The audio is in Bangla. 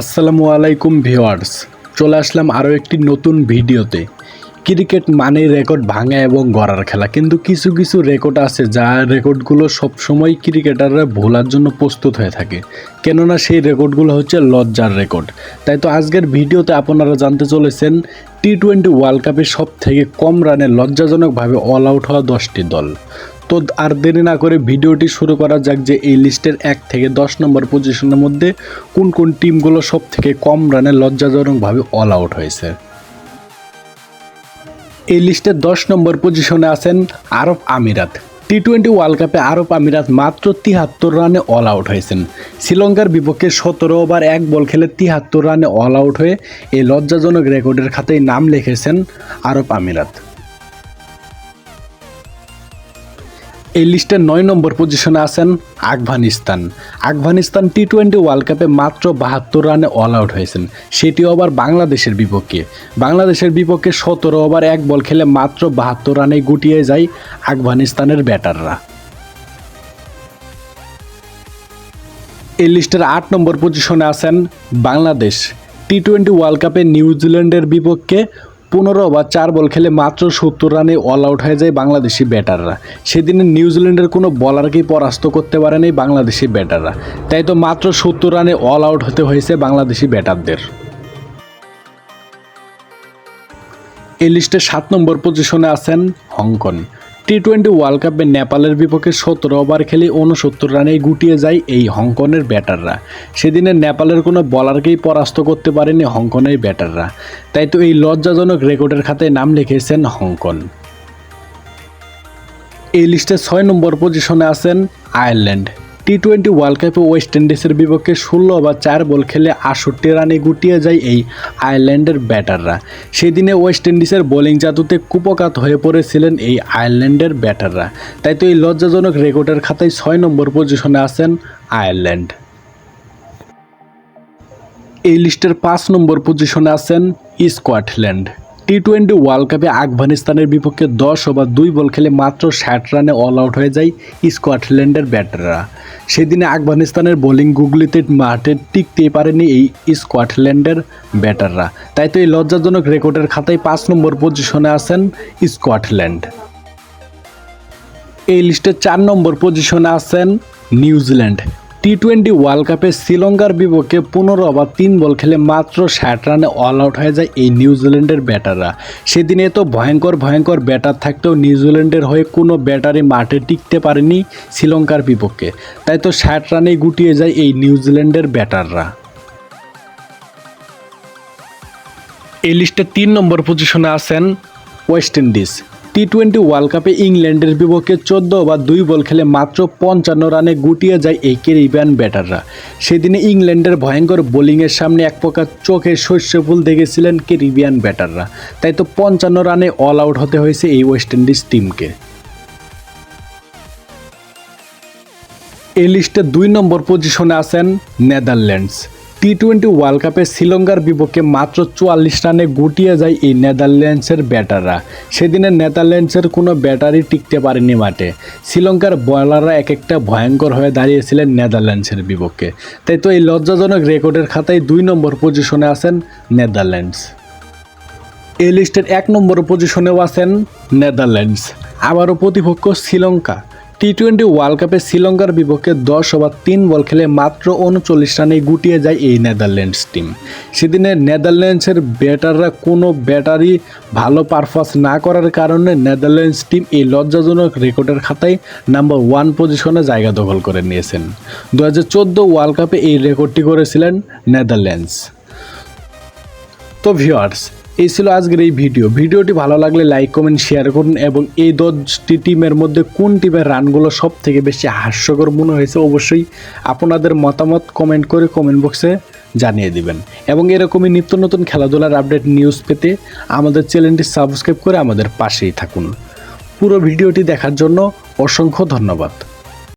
আসসালামু আলাইকুম ভিওয়ার্স চলে আসলাম আরও একটি নতুন ভিডিওতে। ক্রিকেট মানে রেকর্ড ভাঙা এবং গড়ার খেলা। কিন্তু কিছু কিছু রেকর্ড আছে যা রেকর্ডগুলো সবসময় ক্রিকেটাররা ভোলার জন্য প্রস্তুত হয়ে থাকে। কেননা সেই রেকর্ডগুলো হচ্ছে লজ্জার রেকর্ড। তাই তো আজকের ভিডিওতে আপনারা জানতে চলেছেন, টি টোয়েন্টি ওয়ার্ল্ড কাপে সব থেকে কম রানে লজ্জাজনকভাবে অল আউট হওয়া দশটি দল। তো আর দেরি না করে ভিডিওটি শুরু করা যাক যে এই লিস্টের এক থেকে দশ নম্বর পজিশনের মধ্যে কোন কোন টিমগুলো সব থেকে কম রানে লজ্জাজনকভাবে অল আউট হয়েছে। এই লিস্টের দশ নম্বর পজিশনে আছেন আরব আমিরাত। টি টোয়েন্টি ওয়ার্ল্ড কাপে আরব আমিরাত মাত্র তিহাত্তর রানে অল আউট হয়েছেন। শ্রীলঙ্কার বিপক্ষে সতেরো ওভার এক বল খেলে তিহাত্তর রানে অল আউট হয়ে এই লজ্জাজনক রেকর্ডের খাতায় নাম লিখেছেন আরব আমিরাত। এই লিস্টের নয় নম্বর পজিশনে আছেন Afghanistan. Afghanistan T twenty world কাপে মাত্র বাহাত্তর রানে অল আউট হয়েছেন। সেটিও আবার বাংলাদেশের বিপক্ষে। বাংলাদেশের বিপক্ষে সতেরো ওভার এক বল খেলে মাত্র বাহাত্তর রানে গুটিয়ে যায় আফগানিস্তানের ব্যাটাররা। এই লিস্টের আট নম্বর পজিশনে আছেন বাংলাদেশ। টি টোয়েন্টি ওয়ার্ল্ড কাপে নিউজিল্যান্ডের বিপক্ষে পনেরো ওভার চার বল খেলে মাত্র সত্তর রানে অল আউট হয়ে যায় বাংলাদেশি ব্যাটাররা। সেদিনে নিউজিল্যান্ডের কোনো বলারকেই পরাস্ত করতে পারেনি বাংলাদেশি ব্যাটাররা। তাই তো মাত্র সত্তর রানে অল আউট হতে হয়েছে বাংলাদেশি ব্যাটারদের। এই লিস্টে সাত নম্বর পজিশনে আছেন হংকং টি টোয়েন্টি ওয়ার্ল্ড কাপে নেপালের বিপক্ষে সতেরো ওভার খেলে উনসত্তর রানেই গুটিয়ে যায় এই হংকংয়ের ব্যাটাররা। সেদিনে নেপালের কোনো বলারকেই পরাস্ত করতে পারেনি হংকংয়ের ব্যাটাররা। তাই তো এই লজ্জাজনক রেকর্ডের খাতায় নাম লিখেছেন হংকং এই লিস্টে ছয় নম্বর পজিশনে আছেন আয়ারল্যান্ড। টি টোয়েন্টি ওয়ার্ল্ড কাপে ওয়েস্ট ইন্ডিজের বিপক্ষে ষোলো বা চার বল খেলে আষট্টি রানে গুটিয়ে যায় এই আয়ারল্যান্ডের ব্যাটাররা সেদিনে ওয়েস্ট ইন্ডিজের বোলিং জাদুতে কুপকাত হয়ে পড়েছিলেন এই আয়ারল্যান্ডের ব্যাটাররা তাই তো এই লজ্জাজনক রেকর্ডের খাতায় ছয় নম্বর পজিশনে আছেন আয়ারল্যান্ড এই লিস্টের পাঁচ নম্বর পজিশনে আছেন স্কটল্যান্ড টি টোয়েন্টি ওয়ার্ল্ড কাপে আফগানিস্তানের বিপক্ষে দশ ওভার দুই বল খেলে মাত্র ষাট রানে অল আউট হয়ে যায় স্কটল্যান্ডের ব্যাটাররা। সেদিনে আফগানিস্তানের বোলিং গুগলিতে মাঠে টিকতে পারেনি এই স্কটল্যান্ডের ব্যাটাররা। তাই তো এই লজ্জাজনক রেকর্ডের খাতায় পাঁচ নম্বর পজিশনে আছেন স্কটল্যান্ড। এই লিস্টে চার নম্বর পজিশনে আছেন নিউজিল্যান্ড। টি টোয়েন্টি ওয়ার্ল্ড কাপে শ্রীলঙ্কার বিপক্ষে পনেরো ওভার তিন বল খেলে মাত্র ষাট রানে অল আউট হয়ে যায় এই নিউজিল্যান্ডের ব্যাটাররা। সেদিনে তো ভয়ঙ্কর ভয়ঙ্কর ব্যাটার থাকতেও নিউজিল্যান্ডের হয়ে কোনো ব্যাটারি মাঠে টিকতে পারেনি শ্রীলঙ্কার বিপক্ষে। তাই তো ষাট রানেই গুটিয়ে যায় এই নিউজিল্যান্ডের ব্যাটাররা। এই লিস্টে তিন নম্বর পজিশনে আছেন West Indies T twenty world কাপে ইংল্যান্ডের বিপক্ষে চোদ্দ ওভার দুই বল খেলে মাত্র পঞ্চান্ন রানে গুটিয়ে যায় এই কেরিবিয়ান ব্যাটাররা। সেদিনে ইংল্যান্ডের ভয়ঙ্কর বোলিংয়ের সামনে এক প্রকার চোখে শস্য ফুল দেখেছিলেন কেরিবিয়ান ব্যাটাররা। তাই তো পঞ্চান্ন রানে অল আউট হতে হয়েছে এই ওয়েস্ট ইন্ডিজ টিমকে এই লিস্টে দুই নম্বর পজিশনে আছেন নেদারল্যান্ডস টি টোয়েন্টি ওয়ার্ল্ড কাপে শ্রীলঙ্কার বিপক্ষে মাত্র চুয়াল্লিশ রানে গুটিয়ে যায় এই নেদারল্যান্ডসের ব্যাটাররা। সেদিনে নেদারল্যান্ডসের কোনো ব্যাটারি টিকতে পারেনি মাঠে। শ্রীলঙ্কার বলাররা এক একটা ভয়ঙ্কর হয়ে দাঁড়িয়েছিলেন নেদারল্যান্ডসের বিপক্ষে। তাই তো এই লজ্জাজনক রেকর্ডের খাতায় দুই নম্বর পজিশনে আছেন নেদারল্যান্ডস। এই লিস্টের এক নম্বর পজিশনেও আছেন নেদারল্যান্ডস। আবারও প্রতিপক্ষ শ্রীলঙ্কা। টি টোয়েন্টি ওয়ার্ল্ড কাপে শ্রীলঙ্কার বিপক্ষে দশ ওভার তিন বল খেলে মাত্র উনচল্লিশ রানে গুটিয়ে যায় এই নেদারল্যান্ডস টিম। সেদিনে নেদারল্যান্ডসের ব্যাটাররা কোনো ব্যাটারি ভালো পারফর্স না করার কারণে নেদারল্যান্ডস টিম এই লজ্জাজনক রেকর্ডের খাতায় নাম্বার ওয়ান পজিশনে জায়গা দখল করে নিয়েছেন। দু হাজার চোদ্দ ওয়ার্ল্ড কাপে এই রেকর্ডটি করেছিলেন নেদারল্যান্ডস। তো ভিউয়ার্স এই ছিল আজকের এই ভিডিও। ভিডিওটি ভালো লাগলে লাইক কমেন্ট শেয়ার করুন এবং এই দশটি টিমের মধ্যে কোন টিমের রানগুলো সব থেকে বেশি হাস্যকর মনে হয়েছে অবশ্যই আপনাদের মতামত কমেন্ট করে কমেন্ট বক্সে জানিয়ে দিবেন। এবং এরকমই নিত্য নতুন খেলাধুলার আপডেট নিউজ পেতে আমাদের চ্যানেলটি সাবস্ক্রাইব করে আমাদের পাশেই থাকুন। পুরো ভিডিওটি দেখার জন্য অসংখ্য ধন্যবাদ।